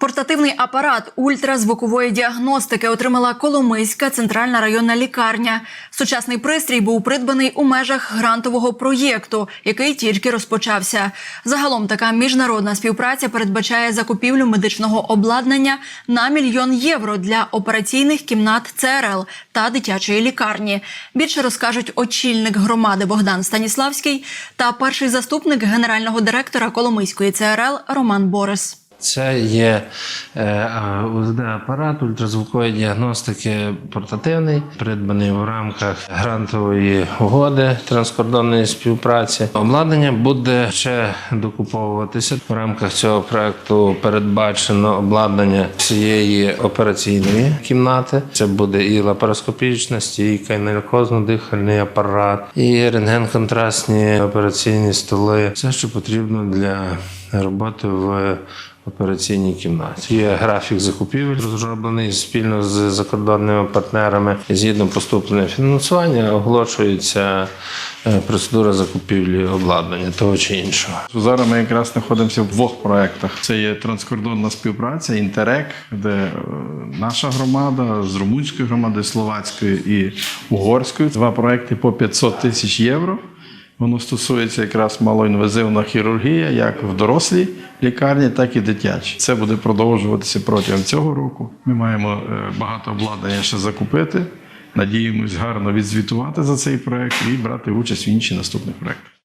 Портативний апарат ультразвукової діагностики отримала Коломийська центральна районна лікарня. Сучасний пристрій був придбаний у межах грантового проєкту, який тільки розпочався. Загалом така міжнародна співпраця передбачає закупівлю медичного обладнання на мільйон євро для операційних кімнат ЦРЛ та дитячої лікарні. Більше розкажуть очільник громади Богдан Станіславський та перший заступник генерального директора Коломийської ЦРЛ Роман Борис. Це є УЗД-апарат ультразвукової діагностики портативний, придбаний в рамках грантової угоди транскордонної співпраці. Обладнання буде ще докуповуватися. В рамках цього проекту передбачено обладнання всієї операційної кімнати. Це буде і лапароскопічна стійка, і наркозно-дихальний апарат, і рентген-контрастні операційні столи. Все, що потрібно для роботи в операційній кімнаті. Є графік закупівель, розроблений спільно з закордонними партнерами. Згідно поступлення фінансування, оголошується е, процедура закупівлі обладнання того чи іншого. Зараз ми якраз знаходимося в двох проєктах. Це є транскордонна співпраця, Інтерек, де е, наша громада з румунською громадою, словацькою і угорською. Два проекти по 500 тисяч євро. Воно стосується якраз малоінвазивна хірургія, як в дорослій лікарні, так і дитячій. Це буде продовжуватися протягом цього року. Ми маємо е, багато обладнання ще закупити. Надіємось гарно відзвітувати за цей проект і брати участь в інші наступних проектах.